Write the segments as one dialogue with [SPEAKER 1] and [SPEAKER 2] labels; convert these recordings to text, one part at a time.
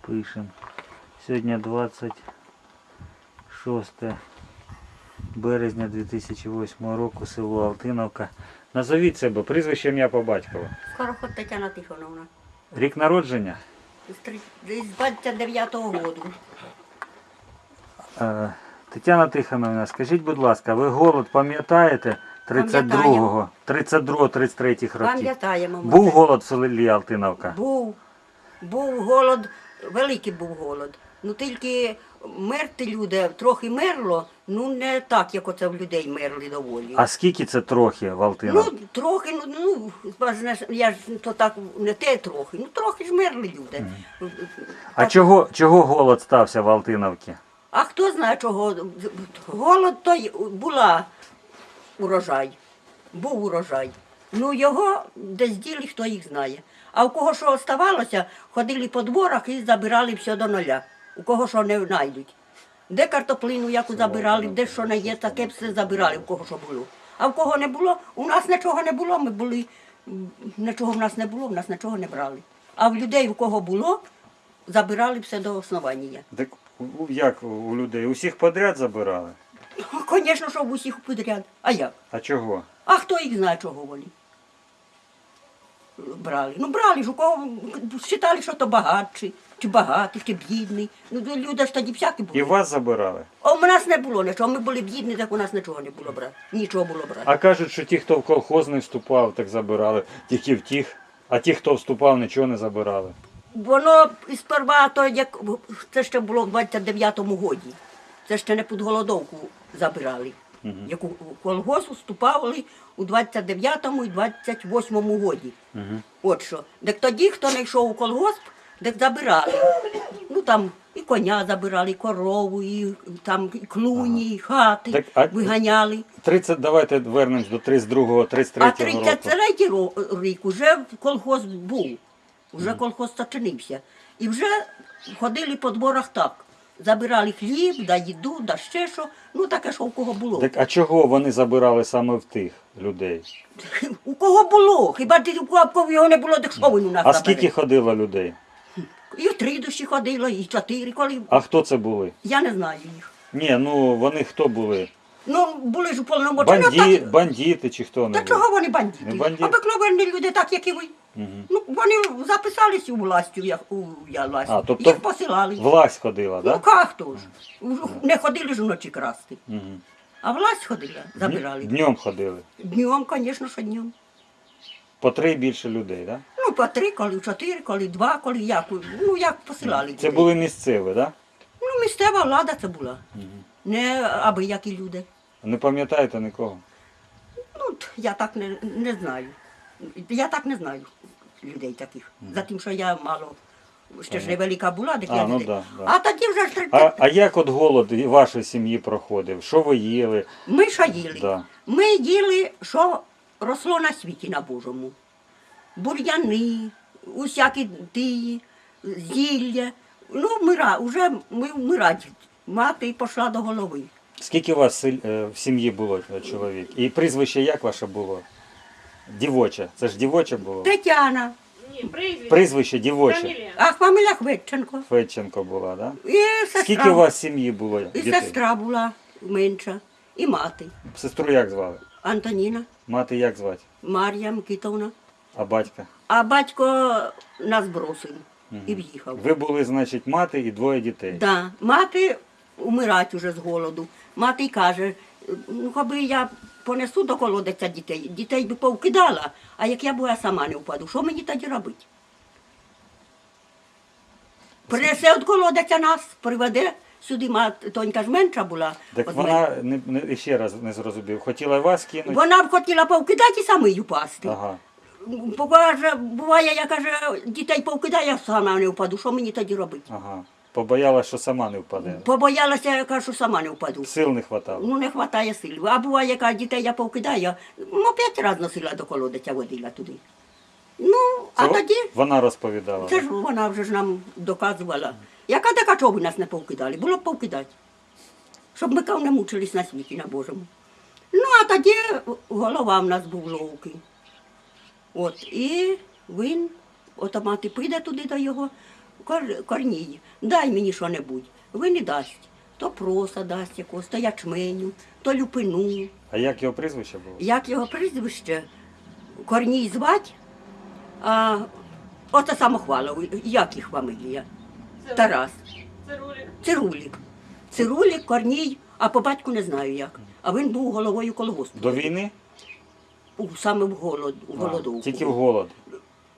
[SPEAKER 1] Пишем. Сьогодні 26 березня 2008 року, село Алтиновка. Назовіть себе, прізвище ім'я по батькову.
[SPEAKER 2] Скороход Тетяна Тихоновна.
[SPEAKER 1] Рік народження.
[SPEAKER 2] З 29-го року.
[SPEAKER 1] Е, Тетяна Тихоновна, скажіть, будь ласка, ви голод пам'ятаєте 32-го, 32-33 років?
[SPEAKER 2] Пам'ятаємо. ми
[SPEAKER 1] Був голод в селі Алтиновка?
[SPEAKER 2] Був. Був голод, великий був голод. Ну тільки мерти люди, трохи мерло, ну не так, як оце в людей мерли доволі.
[SPEAKER 1] А скільки це трохи в
[SPEAKER 2] Ну, трохи, ну, ну я ж то так не те трохи, ну трохи ж мерли люди.
[SPEAKER 1] А чого, чого голод стався в Алтиновці?
[SPEAKER 2] А хто знає чого? Голод то була урожай. Був урожай. Ну його десь діли, хто їх знає. А у кого що оставалося, ходили по дворах і забирали все до нуля. У кого що не знайдуть. Де картоплину яку забирали, де що не є, таке все забирали, у кого що було. А в кого не було, у нас нічого не було, ми були, нічого в нас не було, в нас нічого не брали. А в людей, у кого було, забирали все до основання.
[SPEAKER 1] Так як у людей? Усіх подряд забирали?
[SPEAKER 2] Звісно, що в усіх підряд. А як?
[SPEAKER 1] А чого?
[SPEAKER 2] А хто їх знає, чого вони? Брали. Ну брали ж у кого вважали, що то багатші, чи багатий, чи бідний. Ну люди ж тоді всякі були.
[SPEAKER 1] І вас забирали?
[SPEAKER 2] А у нас не було нічого. Ми були бідні, так у нас нічого не було брати. Нічого було брати.
[SPEAKER 1] А кажуть, що ті, хто в колхоз не вступав, так забирали, тільки в тих. А ті, хто вступав, нічого не забирали.
[SPEAKER 2] Воно сперва, то як це ще було в 29-му годі. Це ще не під голодовку забирали. Як у колгосп вступали у 29-му і 28-му годі. От що. Так тоді, хто не йшов у колгосп, так забирали. Ну там і коня забирали, і корову, і там і клуні, і хати
[SPEAKER 1] Так, а-
[SPEAKER 2] виганяли.
[SPEAKER 1] 30, давайте вернемось до 32-го, 33-го
[SPEAKER 2] А
[SPEAKER 1] року.
[SPEAKER 2] 33 ро- рік вже колхоз був, вже колхоз зачинився. І вже ходили по дворах так. Забирали хліб, да їду, да ще що. Ну таке, що у кого було.
[SPEAKER 1] Так а чого вони забирали саме в тих людей?
[SPEAKER 2] У кого було? Хіба ти у кого його не було, так що він у нас
[SPEAKER 1] А
[SPEAKER 2] забере?
[SPEAKER 1] скільки ходило людей?
[SPEAKER 2] І в три душі ходило, і чотири, коли.
[SPEAKER 1] А хто це були?
[SPEAKER 2] Я не знаю їх.
[SPEAKER 1] Ні, ну вони хто були?
[SPEAKER 2] Ну, були ж уповномочені.
[SPEAKER 1] Банді...
[SPEAKER 2] так-
[SPEAKER 1] Бандити чи хто
[SPEAKER 2] Та
[SPEAKER 1] не
[SPEAKER 2] чого вони бандити?
[SPEAKER 1] Не бандити?
[SPEAKER 2] Обикновенні люди, так як і ви. Ну, вони записалися у властю, як у я власть.
[SPEAKER 1] А, тобто
[SPEAKER 2] Їх посилали.
[SPEAKER 1] Власть ходила,
[SPEAKER 2] Ну,
[SPEAKER 1] так?
[SPEAKER 2] как хто ж? Не ходили ж вночі красти.
[SPEAKER 1] Угу.
[SPEAKER 2] А власть ходила, забирали.
[SPEAKER 1] Днем ходили.
[SPEAKER 2] Днем, звісно, що днем.
[SPEAKER 1] По три більше людей, так?
[SPEAKER 2] Ну, по три, коли чотири, коли два, коли як. Ну, як посилали.
[SPEAKER 1] Це
[SPEAKER 2] людей.
[SPEAKER 1] були місцеві, так?
[SPEAKER 2] Ну, місцева влада це була. Не аби які люди.
[SPEAKER 1] Не пам'ятаєте нікого?
[SPEAKER 2] Ну, я так не, не знаю. Я так не знаю людей таких. За тим, що я мало. Ще ж невелика була, так
[SPEAKER 1] А,
[SPEAKER 2] я
[SPEAKER 1] ну да, да.
[SPEAKER 2] А тоді вже ж
[SPEAKER 1] А, а як от голод і вашої сім'ї проходив? Що ви їли?
[SPEAKER 2] Ми що їли?
[SPEAKER 1] Да.
[SPEAKER 2] Ми їли, що росло на світі на Божому. Бур'яни, усякі тії, зілля. Ну, мира, вже ми вмирати. Мати пішла до голови.
[SPEAKER 1] Скільки у вас е, в сім'ї було е, чоловік? І прізвище як ваше було? Дівоче. Це ж дівоче було?
[SPEAKER 2] Тетяна,
[SPEAKER 3] Ні, прізвище.
[SPEAKER 1] Прізвище дівоче.
[SPEAKER 2] А фамілія Хведченко.
[SPEAKER 1] Федченко була, так? Да?
[SPEAKER 2] І сестра,
[SPEAKER 1] Скільки у вас сім'ї було
[SPEAKER 2] і
[SPEAKER 1] дітей?
[SPEAKER 2] сестра була менша, і мати.
[SPEAKER 1] Сестру як звали?
[SPEAKER 2] Антоніна,
[SPEAKER 1] Мати як звати?
[SPEAKER 2] Мар'я Микитовна.
[SPEAKER 1] А батька?
[SPEAKER 2] А батько нас бросив і в'їхав.
[SPEAKER 1] Ви були, значить, мати і двоє дітей.
[SPEAKER 2] Да. Мати умирать уже з голоду. Мати й каже, ну аби я понесу до колодиця дітей, дітей би повкидала, а як я була сама не впаду, що мені тоді робити? Принесе від колодиця нас, приведе сюди, мат, тонька ж менша була.
[SPEAKER 1] Так
[SPEAKER 2] від
[SPEAKER 1] вона не, не, ще раз не зрозумів. Хотіла вас кинути?
[SPEAKER 2] Вона б хотіла повкидати і самий упасти.
[SPEAKER 1] Ага.
[SPEAKER 2] Покаже, буває, я каже, дітей повкидає, я сама не впаду, що мені тоді робити?
[SPEAKER 1] Ага. Побоялась, що сама не впаде.
[SPEAKER 2] Побоялася, я кажу, що сама не впаду.
[SPEAKER 1] Сил не хватало.
[SPEAKER 2] Ну, не вистачає сил. А буває, яка дітей я повкидаю, ну, п'ять разів носила до колодиця, водила туди. Ну, а
[SPEAKER 1] Це
[SPEAKER 2] тоді,
[SPEAKER 1] Вона розповідала.
[SPEAKER 2] це ж вона вже ж нам доказувала. Яка така, чого ви нас не повкидали? Було б повкидати. Щоб ми кав не мучились на світі, на Божому. Ну, а тоді голова в нас був ловкий. От, і він, от мати піде туди до його, Корній, дай мені що-небудь. Ви не дасть. То проса дасть якогось, то ячменю, то люпину.
[SPEAKER 1] А як його прізвище було?
[SPEAKER 2] Як його прізвище? Корній звать, а оце самохвала, як їх фамилія? Тарас. Цирулік. Цирулік, Корній, а по батьку не знаю як. А він був головою колгоспу.
[SPEAKER 1] До війни?
[SPEAKER 2] У, саме в голод, у
[SPEAKER 1] А,
[SPEAKER 2] голодовку.
[SPEAKER 1] Тільки в голод.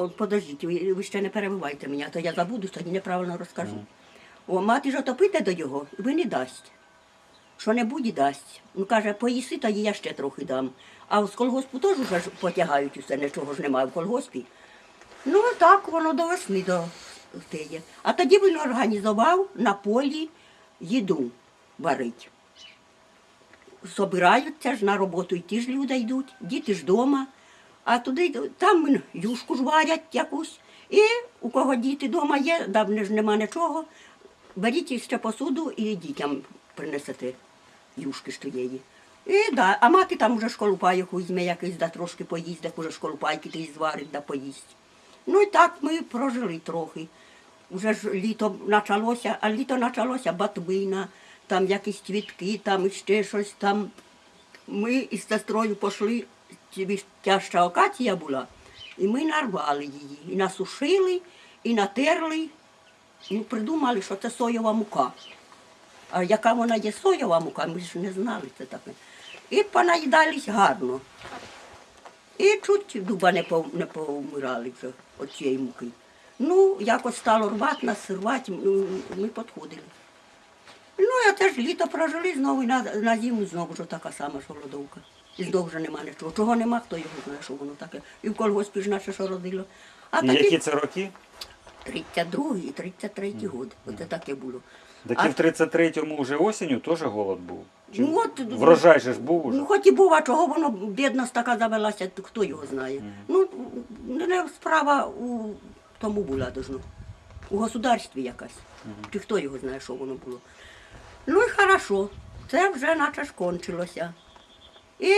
[SPEAKER 2] От подождіть, ви, ви ще не перебивайте мене, то я забуду, тоді неправильно розкажу. О, мати ж отопите до його, ви не дасть. Що не буде, дасть. Ну каже, поїси, тоді я ще трохи дам. А з колгоспу теж уже ж потягають усе, нічого ж немає в колгоспі. Ну, так воно до весни до стає. А тоді він організував на полі їду варить. Собираються ж на роботу, і ті ж люди йдуть, діти ж вдома. А туди там юшку ж варять якусь. І у кого діти вдома є, давно ж нема нічого. Беріть ще посуду і дітям принесете юшки ж тієї. І да, а мати там вже школупайок візьме якийсь, да трошки поїсть, так уже школупайки ти зварить, да поїсть. Ну і так ми прожили трохи. Уже ж літо почалося, а літо почалося батвина, там якісь цвітки, там ще щось там. Ми із сестрою пішли, тобі тяжча окація була, і ми нарвали її. І насушили, і натерли. Ну, придумали, що це соєва мука. А яка вона є соєва мука, ми ж не знали це таке. І понаїдались гарно. І чуть дуба не, не повмирали вже від цієї муки. Ну, якось стало рвати нас, рвати, ну, ми підходили. Ну, я теж літо прожили знову і на, на зиму знову ж така сама ж голодовка. І знову вже нема нічого. Чого нема, хто його знає, що воно таке. І в колгоспі ж наше що родило. А
[SPEAKER 1] І
[SPEAKER 2] тоді
[SPEAKER 1] які це роки?
[SPEAKER 2] 32 і 33 год. Оце таке було.
[SPEAKER 1] Так
[SPEAKER 2] А-
[SPEAKER 1] і в 33-му вже осінню теж голод був. Чи
[SPEAKER 2] Ну, от-
[SPEAKER 1] Врожай же ж був уже.
[SPEAKER 2] Ну, хоч і був, а чого воно бідність така завелася, то хто його знає. Ну, не справа у тому була должно. У государстві якась. Чи хто його знає, що воно було. Ну і хорошо, це вже наче ж кончилося. І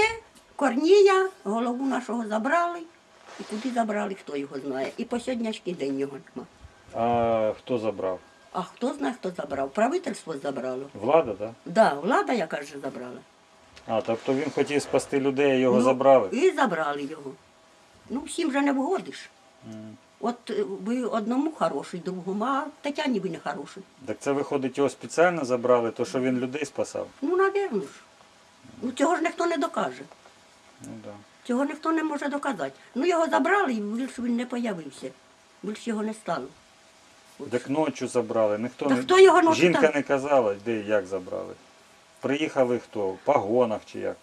[SPEAKER 2] Корнія, голову нашого забрали. І куди забрали, хто його знає. І по сьогоднішній день його нема.
[SPEAKER 1] А хто забрав?
[SPEAKER 2] А хто знає, хто забрав? Правительство забрало.
[SPEAKER 1] Влада, так?
[SPEAKER 2] Да, влада, яка ж забрала.
[SPEAKER 1] А, тобто він хотів спасти людей, а його
[SPEAKER 2] Ну,
[SPEAKER 1] забрали.
[SPEAKER 2] І забрали його. Ну, всім же не вгодиш. От е, ви одному хороший, другому, а Тетяні ви не хороший.
[SPEAKER 1] Так це виходить, його спеціально забрали, то що він людей спасав.
[SPEAKER 2] Ну, навірно ж. Ну, цього ж ніхто не докаже.
[SPEAKER 1] Ну да.
[SPEAKER 2] Цього ніхто не може доказати. Ну, його забрали і більше він не появився. Більше його не стало.
[SPEAKER 1] Так ночі забрали. Ніхто
[SPEAKER 2] Та
[SPEAKER 1] не...
[SPEAKER 2] хто його ночі
[SPEAKER 1] Жінка
[SPEAKER 2] там?
[SPEAKER 1] не казала, де і як забрали. Приїхали хто? В погонах чи як?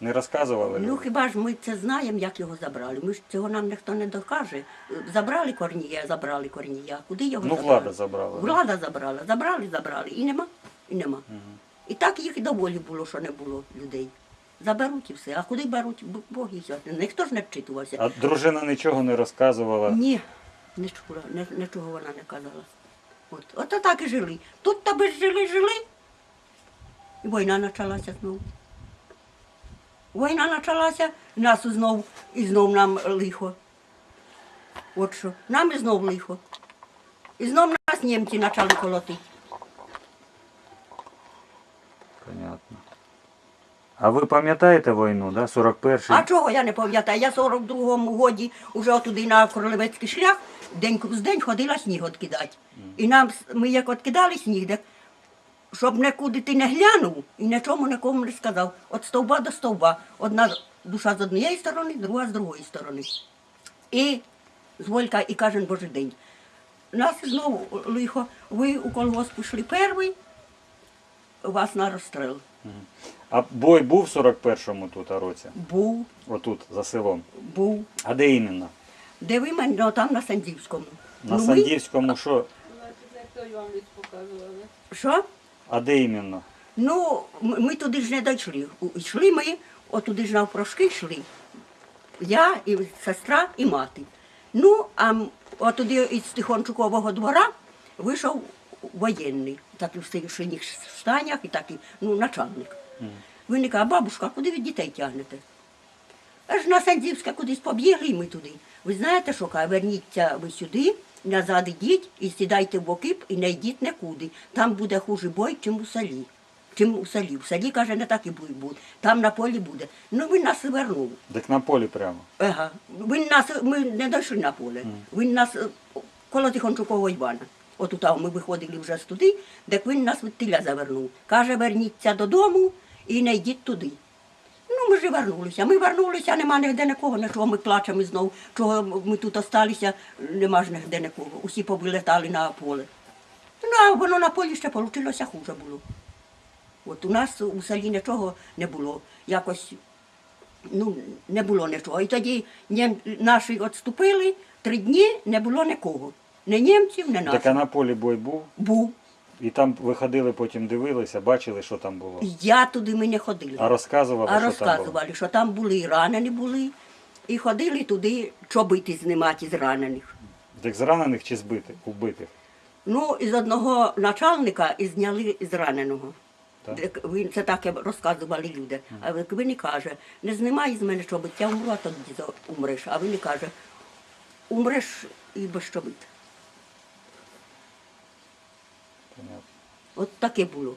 [SPEAKER 1] Не розказували?
[SPEAKER 2] Ну
[SPEAKER 1] люди?
[SPEAKER 2] хіба ж ми це знаємо, як його забрали? Ми ж цього нам ніхто не докаже. Забрали корнія, забрали корнія. Куди його
[SPEAKER 1] Ну,
[SPEAKER 2] забрали?
[SPEAKER 1] влада забрала.
[SPEAKER 2] Влада забрала, забрали, забрали. І нема, і нема. І так їх і доволі було, що не було людей. Заберуть і все. А куди беруть, Бог їх знає. Ніхто ж не вчитувався.
[SPEAKER 1] А дружина нічого не розказувала.
[SPEAKER 2] Ні, не, нічого вона не казала. От, от так і жили. Тут тебе ж жили, жили. І війна почалася знову. Війна почалася, нас знов, і знов нам лихо. От що, нам і знов лихо. І знов нас німці почали колотити.
[SPEAKER 1] Понятно. А ви пам'ятаєте війну, да? 41-й?
[SPEAKER 2] А чого я не пам'ятаю? Я в 42-му годі вже отуди на Королевецький шлях день з день ходила сніг откидати. І нам, ми як откидали сніг, так, щоб нікуди ти не глянув і нічому нікому не сказав. От стовба до стовба. Одна душа з однієї сторони, друга з другої сторони. І з Волька і кожен божий день. Нас знову лихо, ви у колгосп пішли перший, вас на розстріл.
[SPEAKER 1] А бой був в 41-му тут а році?
[SPEAKER 2] Був,
[SPEAKER 1] Отут, за селом.
[SPEAKER 2] був.
[SPEAKER 1] А де іменно?
[SPEAKER 2] Де ви мене? Ну, там на Сандівському.
[SPEAKER 1] На
[SPEAKER 2] ну,
[SPEAKER 1] Сандівському що?
[SPEAKER 2] Ми, що?
[SPEAKER 1] А де іменно?
[SPEAKER 2] Ну, ми, ми туди ж не дійшли. У- Йшли ми, отуди ж навпрошки йшли. Я, і сестра, і мати. Ну, а м- отуди із Тихончукового двора вийшов воєнний, такий в синіх- штанях і такий, ну, начальник. Він каже, бабушка, куди ви дітей тягнете? Аж на Сандівська кудись побігли і ми туди. Ви знаєте, що каже, верніться ви сюди, назад ідіть і сідайте в окип і не йдіть нікуди. Там буде хуже бой, чим у селі. Чим у селі. В селі, каже, не так і буде. Там на полі буде. Ну він нас вернув.
[SPEAKER 1] Так на полі прямо.
[SPEAKER 2] Ага. Він нас, ми не дійшли на поле. Він нас коло Тихончукового Івана. От тут ми виходили вже з туди, так він нас від тіля завернув. Каже, верніться додому і не йдіть туди. Ну, ми ж вернулися. Ми вернулися, нема ніде нікого, нічого ми плачемо знов, чого ми тут осталися, нема ж ніде нікого. Усі повилетали на поле. Ну, а воно на полі ще вийшло хуже було. От у нас у селі нічого не було. Якось ну, не було нічого. І тоді наші відступили, три дні не було нікого. Не німців, не
[SPEAKER 1] Так а на полі бой був,
[SPEAKER 2] Був.
[SPEAKER 1] І там виходили, потім дивилися, бачили, що там було.
[SPEAKER 2] Я туди ми не ходили.
[SPEAKER 1] А розказували,
[SPEAKER 2] А
[SPEAKER 1] що там було.
[SPEAKER 2] що там були і ранені були, і ходили туди чобити знімати з ранених.
[SPEAKER 1] Так зранених чи збитих, убитих?
[SPEAKER 2] Ну, із одного начальника і зняли з раненого.
[SPEAKER 1] Так.
[SPEAKER 2] Так Він це таке розказували люди. А він каже, не знімай з мене чобит, я умру, а тоді умреш. А він каже, умреш і без чобит. От таке було.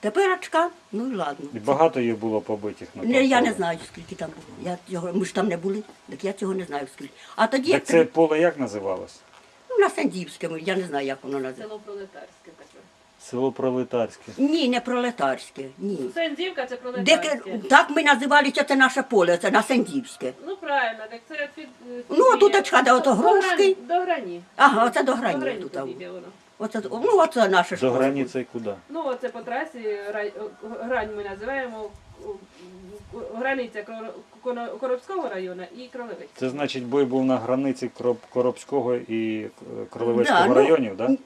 [SPEAKER 2] Теперечка, ну і ладно.
[SPEAKER 1] І багато їх було побитих на
[SPEAKER 2] Не, я не
[SPEAKER 1] полі?
[SPEAKER 2] знаю, скільки там було. Я цього, ми ж там не були, так я цього не знаю скільки. А тоді
[SPEAKER 1] Так це поле як називалось?
[SPEAKER 2] ну, на Сандівському, я не знаю, як воно називається.
[SPEAKER 3] Село Пролетарське таке.
[SPEAKER 1] Село Пролетарське.
[SPEAKER 2] Ні, не пролетарське, ні.
[SPEAKER 3] Сендівка це
[SPEAKER 2] Де,
[SPEAKER 3] пролетарське.
[SPEAKER 2] так ми називалися це наше поле, це на Сандівське.
[SPEAKER 3] Ну правильно, так це під...
[SPEAKER 2] Ну, отуточка, де ото грушки.
[SPEAKER 3] До грані.
[SPEAKER 2] Ага, оце до
[SPEAKER 3] До
[SPEAKER 2] грані тут.
[SPEAKER 3] тут іде воно.
[SPEAKER 2] Оце, ну, оце наше ж
[SPEAKER 1] До
[SPEAKER 2] поле.
[SPEAKER 1] границі куди?
[SPEAKER 3] Ну, оце по трасі рай- грань ми називаємо границя Кро- Коно- Коробського району і Кролевицького.
[SPEAKER 1] Це значить бой був на границі Коробського і е, Кролевецького
[SPEAKER 2] Да, ну,
[SPEAKER 1] районів, так? Да?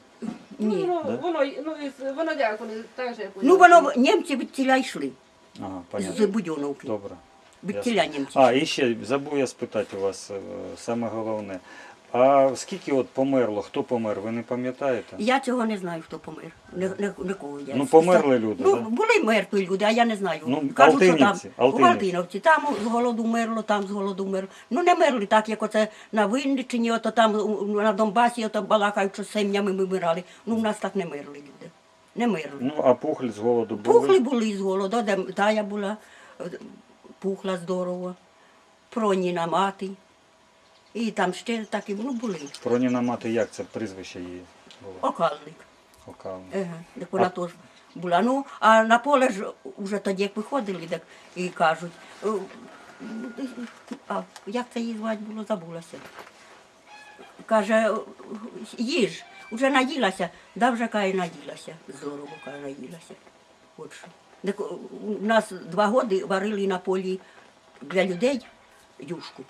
[SPEAKER 2] Ні.
[SPEAKER 3] Ну,
[SPEAKER 1] Да?
[SPEAKER 3] воно, ну, воно як, воно так же, як
[SPEAKER 2] Ну, воно, німці від тіля йшли,
[SPEAKER 1] Ага,
[SPEAKER 2] з
[SPEAKER 1] понятно.
[SPEAKER 2] Будьоновки.
[SPEAKER 1] Добре.
[SPEAKER 2] Від тіля німці.
[SPEAKER 1] А, і ще забув я спитати у вас е, саме головне. А скільки от померло? Хто помер? Ви не пам'ятаєте?
[SPEAKER 2] Я цього не знаю, хто помер. Ні, ні, нікого я.
[SPEAKER 1] Ну, померли люди,
[SPEAKER 2] Ну,
[SPEAKER 1] да?
[SPEAKER 2] були мертві люди, а я не знаю.
[SPEAKER 1] Ну,
[SPEAKER 2] Кажуть, що там
[SPEAKER 1] Алтинівці,
[SPEAKER 2] у. Алтиновці, там з голоду мерло, там з голоду мерло. Ну не мерли так, як оце на Винниччині, ото там на Донбасі, ото балакають, що сім'ями ми мирали. Ну, в нас так не мерли люди. Не мерли.
[SPEAKER 1] Ну, а пухль з голоду були?
[SPEAKER 2] Пухли були з голоду, де тая була, е, пухла здорово, проніна мати. І там ще такі, ну, були.
[SPEAKER 1] Проніна мати, як це прізвище її було?
[SPEAKER 2] Окальник.
[SPEAKER 1] Окавна.
[SPEAKER 2] Ага, так вона теж була. Ну, а на поле ж вже тоді, як виходили, так і кажуть, «Е, а як це її звати було, забулася. Каже, їж, вже наїлася, да вже каже, наїлася. Здорово, каже, наїлася. От що. Так, у нас два роки варили на полі для людей юшку.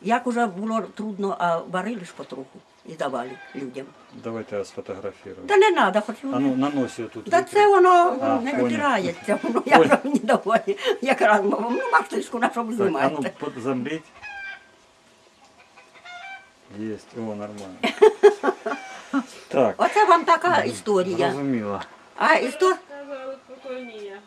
[SPEAKER 2] Як уже було трудно, а варили ж потроху і давали людям.
[SPEAKER 1] Давайте я сфотографірую.
[SPEAKER 2] Та не треба, хоч
[SPEAKER 1] А ну, на носі отут.
[SPEAKER 2] Та це воно
[SPEAKER 1] А,
[SPEAKER 2] не
[SPEAKER 1] понял.
[SPEAKER 2] витирається, воно
[SPEAKER 1] Понял.
[SPEAKER 2] я мені доволі. Якраз мовом, ну мартишку на що ви
[SPEAKER 1] Так, а ну,
[SPEAKER 2] знімаєте.
[SPEAKER 1] под- замріть. Єсть, о, нормально. Так,
[SPEAKER 2] Оце вам така історія.
[SPEAKER 1] зрозуміло.
[SPEAKER 2] А історія,
[SPEAKER 3] Сказали, спокійніше.